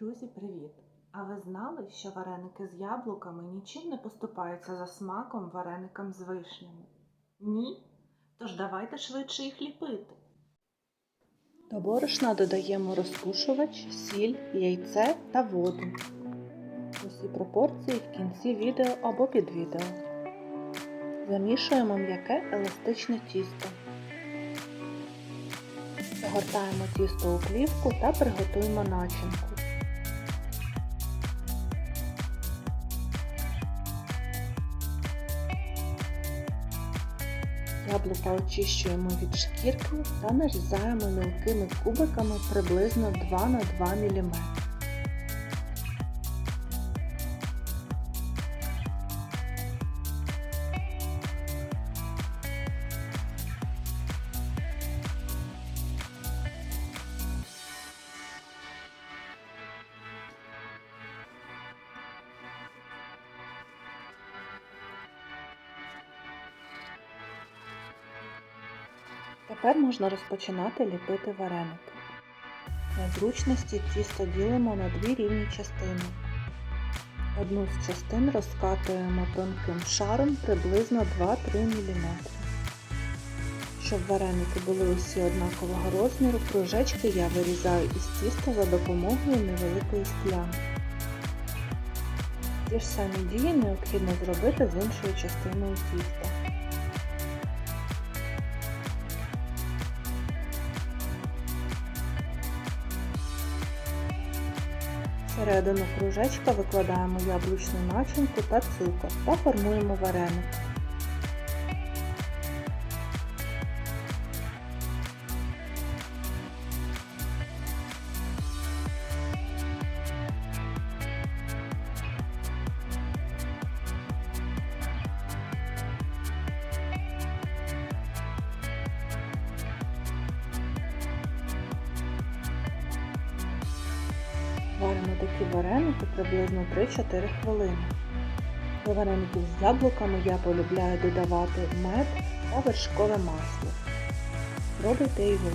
Друзі, привіт! А ви знали, що вареники з яблуками нічим не поступаються за смаком вареникам з вишнями? Ні? Тож давайте швидше їх ліпити. До борошна додаємо розпушувач, сіль, яйце та воду. Усі пропорції в кінці відео або під відео. Замішуємо м'яке еластичне тісто. Загортаємо тісто у плівку та приготуємо начинку. Яблука очищуємо від шкірки та нарізаємо мілкими кубиками приблизно 2 на 2 мм. Тепер можна розпочинати ліпити вареники. Для зручності тісто ділимо на дві рівні частини. Одну з частин розкатуємо тонким шаром приблизно 2-3 мм. Щоб вареники були усі однакового розміру, кружечки я вирізаю із тіста за допомогою невеликої склянки. Ті ж самі дії необхідно зробити з іншою частиною тіста. Всередину кружечка викладаємо яблучну начинку та цукор та формуємо вареник. Варимо такі вареники приблизно 3-4 хвилини. До вареників з яблуками я полюбляю додавати мед та вершкове масло. Робите і ви.